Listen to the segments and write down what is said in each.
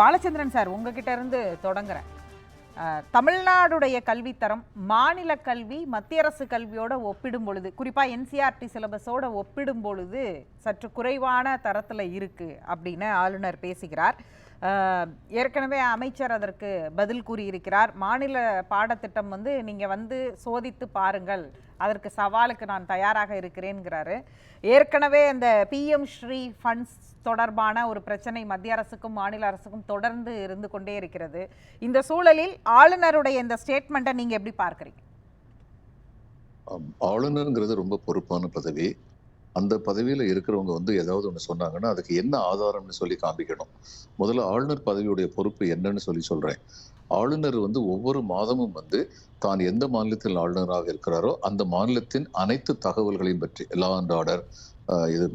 Balachandran sir உங்ககிட்ட இருந்து தொடங்குறேன். தமிழ்நாடுடைய கல்வித்தரம் மாநில கல்வி மத்திய அரசு கல்வியோட ஒப்பிடும் பொழுது குறிப்பாக என்சிஆர்டி சிலபஸோட ஒப்பிடும் பொழுது சற்று குறைவான தரத்தில் இருக்கு அப்படின்னு ஆளுநர் பேசுகிறார். ஏற்கனவே அமைச்சர் அதற்கு பதில் கூறியிருக்கிறார். மாநில பாடத்திட்டம் வந்து நீங்கள் வந்து சோதித்து பாருங்கள். அதற்கு சவாலுக்கு நான் தயாராக இருக்கிறேன்கிறாரு. ஏற்கனவே இந்த பிஎம் ஸ்ரீ ஃபண்ட்ஸ் தொடர்பான ஒரு பிரச்சனை மத்திய அரசுக்கும் மாநில அரசுக்கும் தொடர்ந்து இருந்து கொண்டே இருக்கிறது. இந்த சூழலில் ஆளுநருடைய இந்த ஸ்டேட்மெண்ட்டை நீங்க எப்படி பார்க்கறீங்க? ஆளுநருங்கிறது ரொம்ப பொறுப்பான பதவி. அந்த பதவியில் இருக்கிறவங்க வந்து ஏதாவது ஒன்று சொன்னாங்கன்னா அதுக்கு என்ன ஆதாரம்னு சொல்லி காமிக்கணும் முதல்ல ஆளுநர் பதவியுடைய பொறுப்பு என்னன்னு சொல்லி சொல்கிறேன் ஆளுநர் வந்து ஒவ்வொரு மாதமும் வந்து தான் எந்த மாநிலத்தில் ஆளுநராக இருக்கிறாரோ அந்த மாநிலத்தின் அனைத்து தகவல்களையும் பற்றி லா அண்ட் ஆர்டர் இது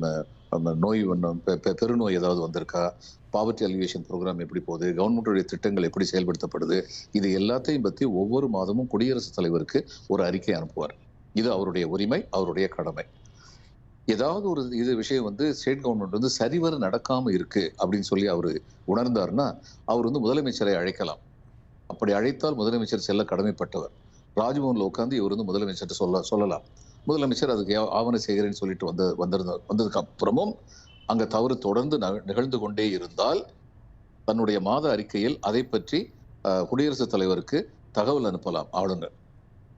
நோய் ஒண்ணு- பெ- பெருநோய் ஏதாவது வந்திருக்கா? பாவர்ட்டி அலிவேஷன் ப்ரோக்ராம் எப்படி போகுது? கவர்மெண்ட்டுடைய திட்டங்கள் எப்படி செயல்படுத்தப்படுது? இது எல்லாத்தையும் பற்றி ஒவ்வொரு மாதமும் குடியரசுத் தலைவருக்கு ஒரு அறிக்கை அனுப்புவார். இது அவருடைய உரிமை அவருடைய கடமை. ஏதாவது ஒரு இது விஷயம் வந்து ஸ்டேட் கவர்மெண்ட் வந்து சரிவர நடக்காம இருக்கு அப்படின்னு சொல்லி அவர் உணர்ந்தாருன்னா அவர் வந்து முதலமைச்சரை அழைக்கலாம். அப்படி அழைத்தால் முதலமைச்சர் செல்ல கடமைப்பட்டவர். ராஜ்பவனில் உட்கார்ந்து இவர் வந்து முதலமைச்சர் சொல்ல சொல்லலாம். முதலமைச்சர் அதுக்கு ஆவண செய்கிறேன்னு சொல்லிட்டு வந்த வந்திருந்த வந்ததுக்கு அப்புறமும் அங்க தவறு தொடர்ந்து நக- நிகழ்ந்து கொண்டே இருந்தால் தன்னுடைய மாத அறிக்கையில் அதை பற்றி குடியரசுத் தலைவருக்கு தகவல் அனுப்பலாம் ஆளுநர்.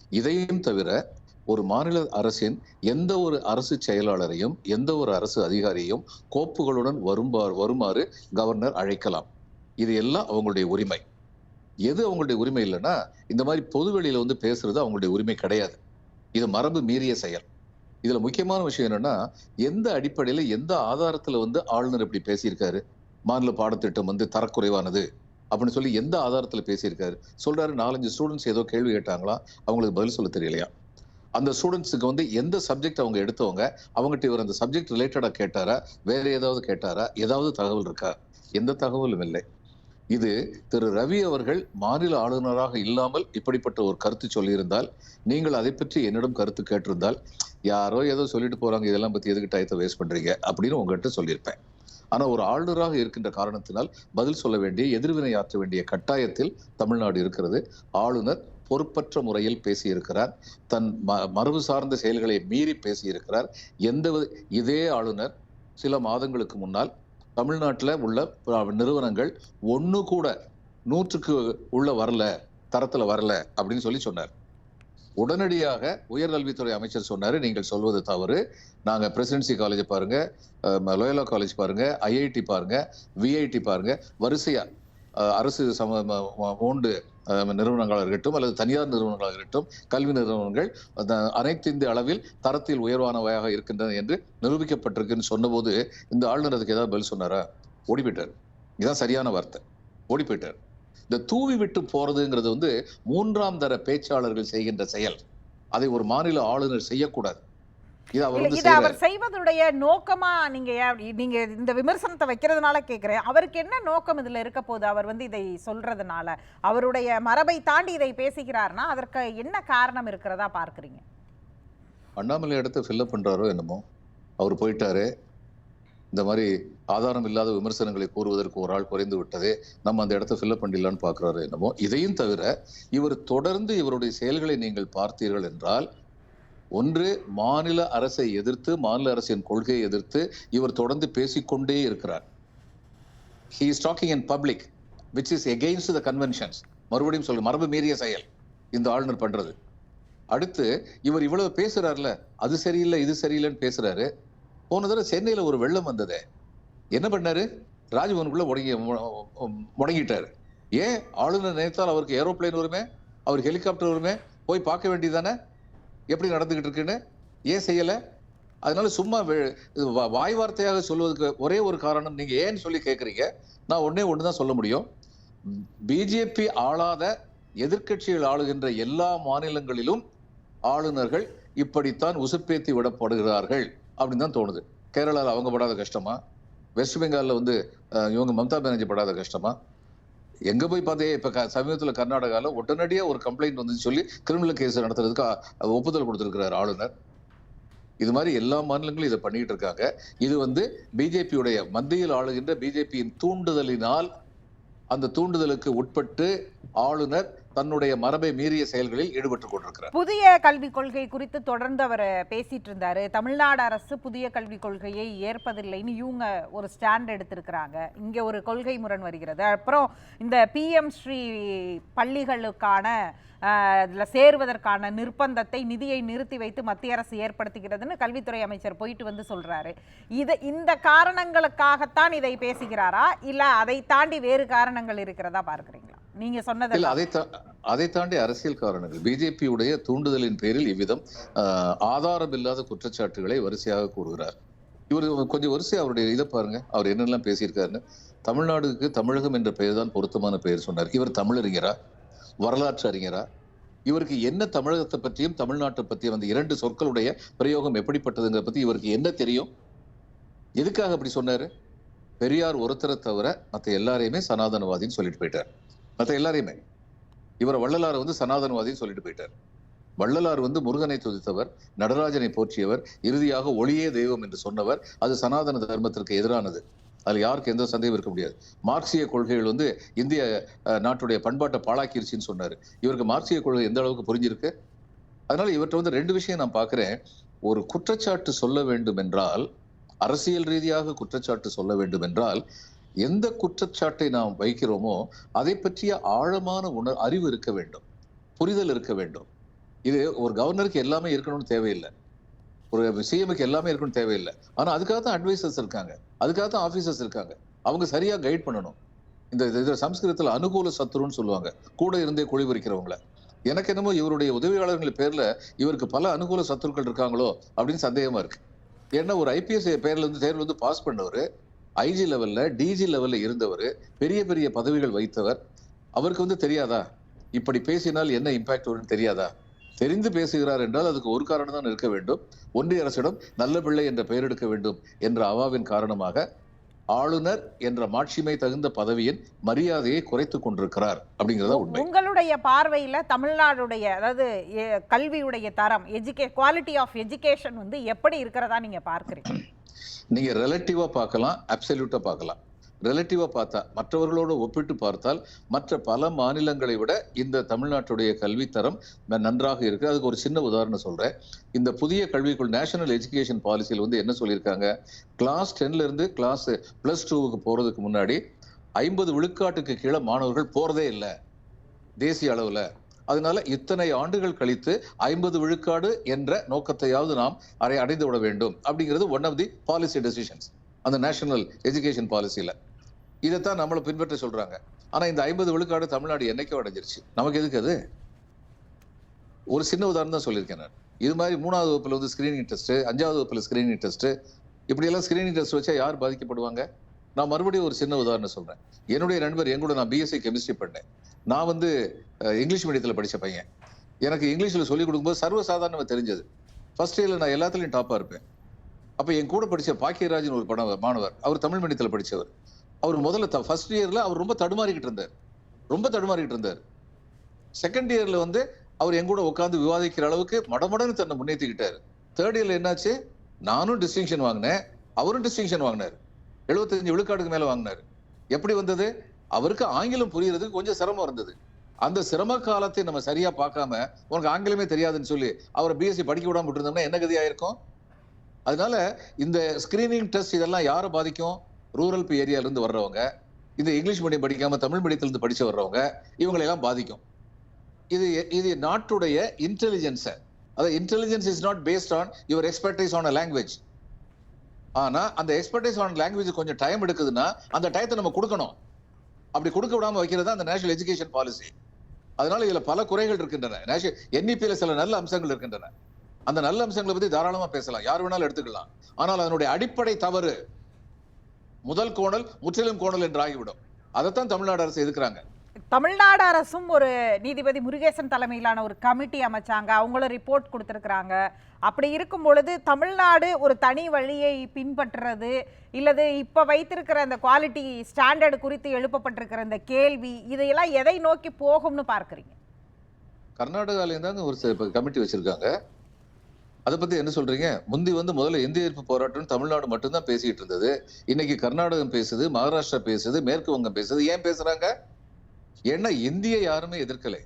இதையும் தவிர ஒரு மாநில அரசின் எந்த ஒரு அரசு செயலாளரையும் எந்த ஒரு அரசு அதிகாரியையும் கோப்புகளுடன் வரும்பார் வருமாறு கவர்னர் அழைக்கலாம். இது எல்லாம் அவங்களுடைய உரிமை. எது அவங்களுடைய உரிமை இல்லைன்னா இந்த மாதிரி பொதுவெளியில் வந்து பேசுறது அவங்களுடைய உரிமை கிடையாது. இது மரபு மீறிய செயல். இதுல முக்கியமான விஷயம் என்னன்னா எந்த அடிப்படையில எந்த ஆதாரத்துல வந்து ஆளுநர் இப்படி பேசியிருக்காரு? மாநில பாடத்திட்டம் வந்து தரக்குறைவானது அப்படின்னு சொல்லி எந்த ஆதாரத்தில் பேசியிருக்காரு? சொல்றாரு நாலஞ்சு ஸ்டூடெண்ட்ஸ் ஏதோ கேள்வி கேட்டாங்களா? அவங்களுக்கு பதில் சொல்ல தெரியலையா? அந்த ஸ்டூடெண்ட்ஸுக்கு வந்து எந்த சப்ஜெக்ட் அவங்க எடுத்தவங்க அவங்ககிட்ட இவர் அந்த சப்ஜெக்ட் ரிலேட்டடாக கேட்டாரா? வேற ஏதாவது கேட்டாரா? ஏதாவது தகவல் இருக்கா? எந்த தகவலும் இல்லை. இது திரு ரவி அவர்கள் மாநில ஆளுநராக இல்லாமல் இப்படிப்பட்ட ஒரு கருத்து சொல்லியிருந்தால் நீங்கள் அதை பற்றி என்னிடம் கருத்து கேட்டிருந்தால் யாரோ ஏதோ சொல்லிட்டு போறாங்க இதெல்லாம் பத்தி எதுக்கு டயத்தை வேஸ்ட் பண்றீங்க? அப்படின்னு உங்ககிட்ட சொல்லியிருப்பேன். ஆனா ஒரு ஆளுநராக இருக்கின்ற காரணத்தினால் பதில் சொல்ல வேண்டிய எதிர்வினை ஆற்ற வேண்டிய கட்டாயத்தில் தமிழ்நாடு இருக்கிறது. ஆளுநர் பொறுப்பற்ற முறையில் பேசியிருக்கிறார். தன் ம- மரபு சார்ந்த செயல்களை மீறி பேசியிருக்கிறார். எந்த இதே ஆளுநர் சில மாதங்களுக்கு முன்னால் தமிழ்நாட்டில் உள்ள நிறுவனங்கள் ஒன்று கூட நூற்றுக்கு உள்ள வரல தரத்தில் வரல அப்படின்னு சொல்லி சொன்னார். உடனடியாக உயர்கல்வித்துறை அமைச்சர் சொன்னார் நீங்கள் சொல்வது தவறு. நாங்கள் பிரசிடென்சி காலேஜ் பாருங்க லோயலா காலேஜ் பாருங்க ஐஐடி பாருங்க விஐடி பாருங்க வரிசையாக அரசு சம ம- ஓண்டு நிறுவனங்களாக இருக்கட்டும் அல்லது தனியார் நிறுவனங்களாக இருக்கட்டும் கல்வி நிறுவனங்கள் அனைத்து இந்திய அளவில் தரத்தில் உயர்வானவையாக இருக்கின்றன என்று நிரூபிக்கப்பட்டிருக்குன்னு சொன்னபோது இந்த ஆளுநர் அதுக்கு ஏதாவது பதில் சொன்னாரா? ஓடி போயிட்டார் இதுதான் சரியான வார்த்தை. ஓடி போயிட்டார் இந்த தூவி விட்டு போறதுங்கிறது வந்து மூன்றாம் தர பேச்சாளர்கள் செய்கின்ற செயல். அதை ஒரு மாநில ஆளுநர் செய்யக்கூடாது. இது அவர். செய்வதுடைய நோக்கமா நீங்க நீங்க இந்த விமர்சனத்தை வைக்கிறதுனால கேக்குறேன். அவருக்கு என்ன நோக்கம் இதுல இருக்க போகுது? அவர் வந்து இதை சொல்றதுனால அவருடைய மரபை தாண்டி இதை பேசுகிறார்னா அதற்கு என்ன காரணம் இருக்கிறதா பார்க்கறீங்க? அண்ணாமலை இடத்த ஃபில்லப் பண்றாரோ என்னமோ அவர் போயிட்டாரு. இந்த மாதிரி ஆதாரம் இல்லாத விமர்சனங்களை கூறுவதற்கு ஒரு ஆள் குறைந்து விட்டதே நம்ம அந்த இடத்த ஃபில்லப் பண்ணிடலான்னு பார்க்கறாரு என்னமோ இதையும் தவிர இவர் தொடர்ந்து இவருடைய செயல்களை நீங்கள் பார்த்தீர்கள் என்றால் ஒன்று மாநில அரசை எதிர்த்து மாநில அரசின் கொள்கையை எதிர்த்து இவர் தொடர்ந்து பேசிக்கொண்டே இருக்கிறார். He is talking in public which is against the conventions மறுபடியும் சொல்லு மரபு மீறிய செயல் இந்த ஆளுநர் பண்றது. அடுத்து இவர் இவ்வளவு பேசுறாருல அது சரியில்லை இது சரியில்லைன்னு பேசுறாரு. போன தடவை சென்னையில் ஒரு வெள்ளம் வந்ததே. என்ன பண்ணாரு? ராஜ்பவனுக்குள்ள முடங்கி முடங்கிட்டாரு. ஏன்? ஆளுநர் நினைத்தால் அவருக்கு ஏரோப்ளேன் வருமே? அவர் ஹெலிகாப்டர் வருமே? போய் பார்க்க வேண்டியதானே எப்படி நடந்துகிட்டு இருக்குன்னு ஏன் செய்யலை? அதனால சும்மா வாய் வார்த்தையாக சொல்வதற்கு ஒரே ஒரு காரணம் நீங்க ஏன்னு சொல்லி கேட்குறீங்க? நான் ஒன்றே ஒன்று தான் சொல்ல முடியும். பிஜேபி ஆளாத எதிர்க்கட்சிகள் ஆளுகின்ற எல்லா மாநிலங்களிலும் ஆளுநர்கள் இப்படித்தான் உசுப்பேத்தி விடப்படுகிறார்கள் அப்படின்னு தான் தோணுது. கேரளாவில் அவங்க படாத கஷ்டமா? வெஸ்ட் பெங்காலில் வந்து இவங்க மம்தா பானர்ஜி படாத கஷ்டமா? எங்க போய் பார்த்தே இப்ப க- சமீபத்துல உடனடியாக ஒரு கம்ப்ளைண்ட் வந்து சொல்லி கிரிமினல் கேஸ் நடத்துறதுக்கு ஒப்புதல் கொடுத்துருக்கிறார் ஆளுநர். இது மாதிரி எல்லா மாநிலங்களும் இதை பண்ணிட்டு இருக்காங்க. இது வந்து பிஜேபியுடைய மத்தியில் ஆளுகின்ற பிஜேபியின் தூண்டுதலினால் அந்த தூண்டுதலுக்கு உட்பட்டு ஆளுநர் தன்னுடைய மரபை மீறிய செயல்களில் ஈடுபட்டுக் கொண்டிருக்கிறார். புதிய கல்விக் கொள்கை குறித்து தொடர்ந்து அவர் பேசிட்டு இருந்தாரு. தமிழ்நாடு அரசு புதிய கல்விக் கொள்கையை ஏற்பதில்லைன்னு இவங்க ஒரு ஸ்டாண்ட் எடுத்திருக்கிறாங்க. இங்க ஒரு கொள்கை முரண் வருகிறது. அப்புறம் இந்த பிஎம் ஸ்ரீ பள்ளிகளுக்கான இதுல சேருவதற்கான நிர்பந்தத்தை நிதியை நிறுத்தி வைத்து மத்திய அரசு ஏற்படுத்துகிறதுன்னு கல்வித்துறை அமைச்சர் போயிட்டு வந்து சொல்றாரு. இது இந்த காரணங்களுக்காகத்தான் இதை பேசுகிறாரா? இல்ல அதை தாண்டி வேறு காரணங்கள் இருக்கிறதா பார்க்கறீங்களா? நீங்க சொன்னது இல்ல அதை அதை தாண்டி அரசியல் காரணங்கள் பிஜேபியுடைய தூண்டுதலின் பேரில் இவ்விதம் ஆதாரம் இல்லாத குற்றச்சாட்டுகளை வரிசையாக கூறுகிறார். இவர் கொஞ்சம் வரிசை அவருடைய இதை பாருங்க. அவர் என்னெல்லாம் பேசியிருக்காருன்னு. தமிழ்நாடுக்கு தமிழகம் என்ற பெயர் தான் பொருத்தமான பெயர் சொன்னார். இவர் தமிழறிஞரா வரலாற்று அறிஞரா? இவருக்கு என்ன தமிழகத்தை பற்றியும் தமிழ்நாட்டை பற்றியும் அந்த இரண்டு சொற்களுடைய பிரயோகம் எப்படிப்பட்டதுங்கிற பற்றி இவருக்கு என்ன தெரியும்? எதுக்காக அப்படி சொன்னாரு? பெரியார் ஒருத்தரை தவிர மற்ற எல்லாரையுமே சனாதனவாதின்னு சொல்லிட்டு போயிட்டார். மற்ற எல்லாரையுமே. இவர் வள்ளலார் வந்து சனாதனவாதின்னு சொல்லிட்டு போயிட்டார். வள்ளலார் வந்து முருகனை துதித்தவர் நடராஜனை போற்றியவர் இறுதியாக ஒளியே தெய்வம் என்று சொன்னவர் அது சனாதன தர்மத்திற்கு எதிரானது. அதில் யாருக்கு எந்த சந்தேகம் இருக்க முடியாது. மார்க்சிய கொள்கைகள் வந்து இந்திய நாட்டுடைய பண்பாட்டை பாழாக்கிருச்சின்னு சொன்னார். இவருக்கு மார்க்சிய கொள்கை எந்த அளவுக்கு புரிஞ்சிருக்கு? அதனால இவற்றை வந்து ரெண்டு விஷயம் நான் பார்க்குறேன். ஒரு குற்றச்சாட்டு சொல்ல வேண்டும் என்றால் அரசியல் ரீதியாக குற்றச்சாட்டு சொல்ல வேண்டும் என்றால் எந்த குற்றச்சாட்டை நாம் வைக்கிறோமோ அதை பற்றிய ஆழமான உணர் அறிவு இருக்க வேண்டும். புரிதல் இருக்க வேண்டும். இது ஒரு கவர்னருக்கு எல்லாமே இருக்கணும்னு தேவையில்லை. ஒரு சிஎம்க்கு எல்லாமே இருக்கணும்னு தேவையில்லை. ஆனால் அதுக்காக தான் அட்வைசர்ஸ் இருக்காங்க. அதுக்காக தான் ஆஃபீஸர்ஸ் இருக்காங்க. அவங்க சரியாக கைட் பண்ணணும். இந்த இது சம்ஸ்கிருதத்தில் அனுகூல சத்துருன்னு சொல்லுவாங்க. கூட இருந்தே குழி பறிக்கிறவங்கள. எனக்கு என்னமோ இவருடைய உதவியாளர்கள் பேரில் இவருக்கு பல அனுகூல சத்துருக்கள் இருக்காங்களோ அப்படின்னு சந்தேகமாக இருக்குது ஏன்னா ஒரு ஐபிஎஸ் பேரில் இருந்து தேர்வு வந்து பாஸ் பண்ணவர் ஐஜி லெவல்ல டிஜி லெவல்ல இருந்தவர் பெரிய பெரிய பதவிகள் வைத்தவர். அவருக்கு வந்து தெரியாதா? இப்படி பேசினால் என்ன இம்பாக்ட் வரும்னு தெரியாதா? தெரிந்து பேசுகிறார் என்றால் அதுக்கு ஒரு காரணம் தான் இருக்க வேண்டும். ஒன்றிய அரசிடம் நல்ல பிள்ளை என்ற பெயர் எடுக்க வேண்டும் என்ற அவாவின் காரணமாக ஆளுநர் என்ற மாட்சிமை தகுந்த பதவியின் மரியாதையை குறைத்துக் கொண்டிருக்கிறார் அப்படிங்கிறதா உண்மை. உங்களுடைய பார்வையில தமிழ்நாடுடைய அதாவது கல்வியுடைய தரம் எஜுகே குவாலிட்டி ஆஃப் எஜுகேஷன் வந்து எப்படி இருக்கிறதா நீங்க பார்க்குறீங்க? நீங்க ரிலேட்டிவா பார்க்கலாம் அப்சல்யூட்டா பார்க்கலாம். ரிலேட்டிவா பார்த்தா மற்றவர்களோடு ஒப்பிட்டு பார்த்தால் மற்ற பல மாநிலங்களை விட இந்த தமிழ்நாட்டுடைய கல்வித்தரம் நன்றாக இருக்கு. அதுக்கு ஒரு சின்ன உதாரணம் சொல்றேன். இந்த புதிய கல்விக்குள் நேஷனல் எஜுகேஷன் பாலிசியில் வந்து என்ன சொல்லியிருக்காங்க? கிளாஸ் டென்ல இருந்து கிளாஸ் பிளஸ் டூவுக்கு போறதுக்கு முன்னாடி ஐம்பது விழுக்காட்டுக்கு கீழே மாணவர்கள் போறதே இல்லை. தேசிய அளவில். அதனால இத்தனை ஆண்டுகள் கழித்து ஐம்பது விழுக்காடு என்ற நோக்கத்தையாவது நாம் அறை அடைந்து விட வேண்டும். அப்படிங்கிறது one of the policy decisions அந்த நேஷனல் எஜுகேஷன் பாலிசியில இதைத்தான் நம்மளை பின்பற்ற சொல்றாங்க. ஆனால் இந்த ஐம்பது விழுக்காடு தமிழ்நாடு என்னைக்கோ அடைஞ்சிருச்சு. நமக்கு எதுக்கு அது? ஒரு சின்ன உதாரணம் தான் சொல்லியிருக்கேன் நான். இது மாதிரி மூணாவது வகுப்பில் வந்து ஸ்க்ரீனிங் டெஸ்ட் அஞ்சாவது வகுப்பில் ஸ்க்ரீனிங் டெஸ்ட்டு இப்படியெல்லாம் ஸ்க்ரீனிங் டெஸ்ட் வச்சா யார் பாதிக்கப்படுவாங்க? நான் மறுபடியும் ஒரு சின்ன உதாரணம் சொல்றேன். என்னுடைய நண்பர் என் கூட நான் பிஎஸ்சி கெமிஸ்ட்ரி பண்ணேன். நான் வந்து இங்கிலீஷ் மீடியத்தில் படித்த பையன். எனக்கு இங்கிலீஷில் சொல்லிக் கொடுக்கும்போது சர்வசாதாரணமாக தெரிஞ்சது. ஃபர்ஸ்ட் இயரில் நான் எல்லாத்துலேயும் டாப்பாக இருப்பேன். அப்போ என் கூட படித்த பாக்கியராஜன் ஒரு படம் மாணவர். அவர் தமிழ் மீடியத்தில் படித்தவர் அவர் முதல்ல த ஃபர்ஸ்ட் இயரில் அவர் ரொம்ப தடுமாறிக்கிட்டு இருந்தார். ரொம்ப தடுமாறிக்கிட்டு இருந்தார். செகண்ட் இயரில் வந்து அவர் எங்கூட உட்காந்து விவாதிக்கிற அளவுக்கு மடமடன்னு தன்னை முன்னேற்றிக்கிட்டார் தேர்ட் இயரில் என்னாச்சு? நானும் டிஸ்டிங்ஷன் வாங்கினேன். அவரும் டிஸ்டிங்ஷன் வாங்கினார். 75 விழுக்காடுக்கு மேலே வாங்கினார். எப்படி வந்தது? அவருக்கு ஆங்கிலம் புரியறதுக்கு கொஞ்சம் சிரமம் இருந்தது. அந்த சிரம காலத்தை நம்ம சரியா பார்க்காம உனக்கு ஆங்கிலமே தெரியாதுன்னு சொல்லி அவரை பிஎஸ்சி படிக்க விடாம விட்டுருந்தோம்னா என்ன கதி இருக்கும்? அதனால இந்த ஸ்கிரீனிங் டெஸ்ட் இதெல்லாம் யாரை பாதிக்கும்? ரூரல் ஏரியால இருந்து வர்றவங்க இந்த இங்கிலீஷ் மீடியம் படிக்காம தமிழ் மீடியத்திலிருந்து படிச்சு வர்றவங்க இவங்களெல்லாம் பாதிக்கும். இது இது நாட்டுடைய இன்டெலிஜென்ஸை அதாவது intelligence is not based on your expertise on a language ஆனால் அந்த எக்ஸ்பர்டைஸ் ஆன் லாங்குவேஜ் கொஞ்சம் டைம் எடுக்குதுன்னா அந்த டயத்தை நம்ம கொடுக்கணும். அப்படி கொடுக்க விடாமல் வைக்கிறது தான் அந்த நேஷனல் எஜுகேஷன் பாலிசி அதனால இதுல பல குறைகள் இருக்கின்றன. நேஷனல் என்இபியில சில நல்ல அம்சங்கள் இருக்கின்றன. அந்த நல்ல அம்சங்களை பத்தி தாராளமா பேசலாம். யார் வேணாலும் எடுத்துக்கலாம். ஆனால் அதனுடைய அடிப்படை தவறு முதல் கோணல் முற்றிலும் கோணல் என்று ஆகிவிடும். அதைத்தான் தமிழ்நாடு அரசு எதுக்குறாங்க தமிழ்நாடு அரசும் ஒரு நீதிபதி முருகேசன் தலைமையிலான ஒரு கமிட்டி அமைச்சாங்க. அவங்களும் ரிப்போர்ட் கொடுத்துருக்குறாங்க. அப்படி இருக்கும் பொழுது தமிழ்நாடு ஒரு தனி வழியை பின்பற்றுறது இல்லது இப்போ வைத்திருக்கிற அந்த குவாலிட்டி ஸ்டாண்டர்டு குறித்து எழுப்பப்பட்டிருக்கிற இந்த கேள்வி இதையெல்லாம் எதை நோக்கி போகும்னு பார்க்குறீங்க? கர்நாடகாலையும் தாங்க ஒரு கமிட்டி வச்சுருக்காங்க. அதை பத்தி என்ன சொல்றீங்க? முந்தி வந்து முதல்ல இந்திய எதிர்ப்பு போராட்டம் தமிழ்நாடு மட்டும்தான் பேசிட்டு இருந்தது. இன்னைக்கு கர்நாடகம் பேசுது மகாராஷ்டிரா பேசுது மேற்கு வங்கம் பேசுது. ஏன் பேசுறாங்க? ஏன்னா இந்தியை யாருமே எதிர்க்கலை.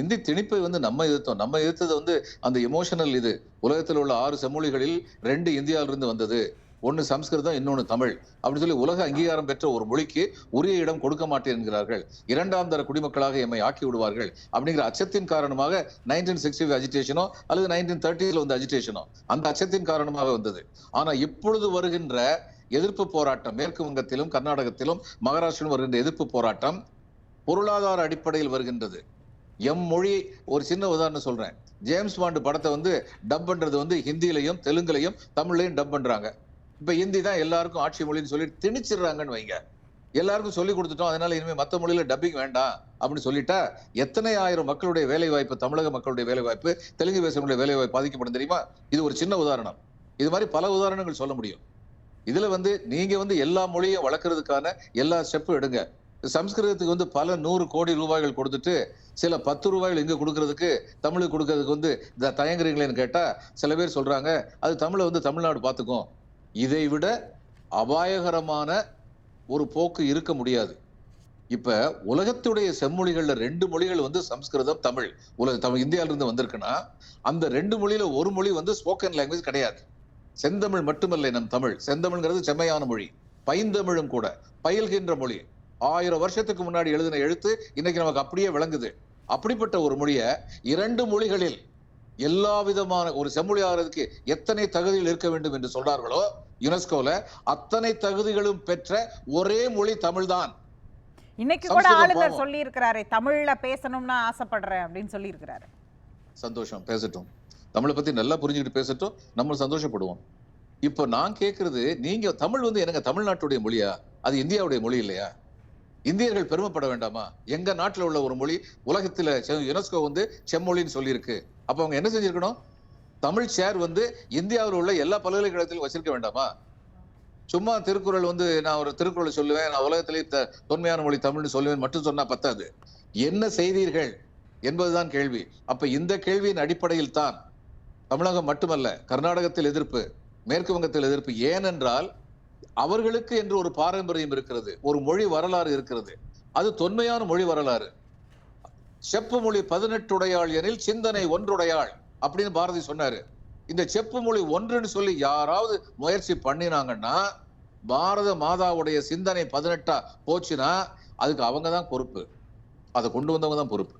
இந்தி திணிப்பை வந்து நம்ம எதிர்த்தோம். நம்ம எதிர்த்தது வந்து அந்த எமோஷனல் இது. உலகத்தில் உள்ள ஆறு செம்மொழிகளில் ரெண்டு இந்தியாவிலிருந்து வந்தது. ஒன்று சம்ஸ்கிருதம் இன்னொன்று தமிழ். அப்படின்னு சொல்லி உலக அங்கீகாரம் பெற்ற ஒரு மொழிக்கு உரிய இடம் கொடுக்க மாட்டேன் என்கிறார்கள். இரண்டாம் தர குடிமக்களாக எம்மை ஆக்கி விடுவார்கள் அப்படிங்கிற அச்சத்தின் காரணமாக நைன்டீன் சிக்ஸ்டி அஜிடேஷனோ அல்லது நைன்டீன் தேர்ட்டியில் வந்த அஜிடேஷனோ அந்த அச்சத்தின் காரணமாக வந்தது. ஆனால் இப்பொழுது வருகின்ற எதிர்ப்பு போராட்டம் மேற்கு வங்கத்திலும் கர்நாடகத்திலும் மகாராஷ்டிரம் வருகின்ற எதிர்ப்பு போராட்டம் பொருளாதார அடிப்படையில் வருகின்றது. எம் மொழி ஒரு சின்ன உதாரணம் சொல்றேன். ஜேம்ஸ் பாண்டு படத்தை வந்து டப் பண்றது வந்து ஹிந்திலையும் தெலுங்குலையும் தமிழ்லையும் டப் பண்றாங்க. இப்ப ஹிந்தி தான் எல்லாருக்கும் ஆட்சி மொழின்னு சொல்லி திணிச்சிடுறாங்கன்னு வைங்க. எல்லாருக்கும் சொல்லி கொடுத்துட்டோம் அதனால இனிமேல் மற்ற மொழியில டப்பிங் வேண்டாம் அப்படின்னு சொல்லிட்டா எத்தனை ஆயிரம் மக்களுடைய வேலை வாய்ப்பு தமிழக மக்களுடைய வேலை வாய்ப்பு தெலுங்கு பேசுறவங்களுடைய வேலை வாய்ப்பு பாதிக்கப்படும் தெரியுமா? இது ஒரு சின்ன உதாரணம். இது மாதிரி பல உதாரணங்கள் சொல்ல முடியும். இதுல வந்து நீங்க வந்து எல்லா மொழியும் வளர்க்கறதுக்கான எல்லா ஸ்டெப்பும் எடுங்க. சம்ஸ்கிருதத்துக்கு வந்து பல நூறு கோடி ரூபாய்கள் கொடுத்துட்டு சில பத்து ரூபாய்கள் இங்கே கொடுக்கறதுக்கு தமிழுக்கு கொடுக்கறதுக்கு வந்து இந்த தயங்குறீங்களேன்னு கேட்டால் சில பேர் சொல்கிறாங்க அது தமிழை வந்து தமிழ்நாடு பார்த்துக்கும். இதை விட அபாயகரமான ஒரு போக்கு இருக்க முடியாது. இப்போ உலகத்துடைய செம்மொழிகளில் ரெண்டு மொழிகள் வந்து சம்ஸ்கிருதம் தமிழ். உலக தமிழ் இந்தியாவிலிருந்து வந்திருக்குன்னா அந்த ரெண்டு மொழியில் ஒரு மொழி வந்து ஸ்போக்கன் லாங்குவேஜ் கிடையாது. செந்தமிழ் மட்டுமல்ல நம் தமிழ். செந்தமிழ்ங்கிறது செம்மையான மொழி. பைந்தமிழும் கூட. பயில்கின்ற மொழி. ஆயிரம் வருஷத்துக்கு முன்னாடி எழுதின எழுத்து இன்னைக்கு நமக்கு அப்படியே விளங்குது. அப்படிப்பட்ட ஒரு மொழியை இரண்டு மொழிகளில் எல்லா விதமான ஒரு செம்மொழி ஆகிறதுக்கு எத்தனை தகுதிகள் இருக்க வேண்டும் என்று சொல்றார்களோ யுனெஸ்கோல அத்தனை தகுதிகளும் பெற்ற ஒரே மொழி தமிழ்தான். இன்னைக்கு கூட ஆளுநர். சொல்லி இருக்கிறாரு தமிழ்ல பேசணும்னு ஆசைப்படுறேன் அப்படின்னு சொல்லி இருக்கிறாரு சந்தோஷம் பேசட்டும். தமிழை பத்தி நல்லா புரிஞ்சுக்கிட்டு பேசட்டும் நம்ம சந்தோஷப்படுவோம். இப்போ நான் கேக்குறது நீங்க தமிழ் வந்து எனக்கு தமிழ்நாட்டுடைய மொழியா? அது இந்தியாவுடைய மொழி இல்லையா? இந்தியர்கள் பெருமைப்பட வேண்டாமா? எங்க நாட்டில் உள்ள ஒரு மொழி உலகத்தில் செ- யுனெஸ்கோ வந்து செம்மொழின்னு சொல்லியிருக்கு. அப்ப அவங்க என்ன செஞ்சிருக்கணும்? தமிழ் ஷேர் வந்து இந்தியாவில் உள்ள எல்லா பல்கலைக்கழகத்திலும் வச்சிருக்க வேண்டாமா? சும்மா திருக்குறள் வந்து நான் ஒரு திருக்குறளை சொல்லுவேன் நான் உலகத்திலேயே த- தொன்மையான மொழி தமிழ்னு சொல்லுவேன் மட்டும் சொன்னா பத்தாது. என்ன செய்தீர்கள் என்பதுதான் கேள்வி. அப்ப இந்த கேள்வியின் அடிப்படையில் தான் தமிழகம் மட்டுமல்ல கர்நாடகத்தில் எதிர்ப்பு மேற்கு வங்கத்தில் எதிர்ப்பு ஏனென்றால் அவர்களுக்கு என்று ஒரு பாரம்பரியம் இருக்கிறது ஒரு மொழி வரலாறு இருக்கிறது. அது தொன்மையான மொழி வரலாறு. செப்பு மொழி பதினெட்டுடையாள் எனில் சிந்தனை ஒன்றுடையாள் அப்படின்னு பாரதி சொன்னாரு. இந்த செப்பு மொழி ஒன்றுன்னு சொல்லி யாராவது முயற்சி பண்ணினாங்கன்னா பாரத மாதாவுடைய சிந்தனை பதினெட்டா போச்சுன்னா அதுக்கு அவங்க தான் பொறுப்பு. அதை கொண்டு வந்தவங்க தான் பொறுப்பு.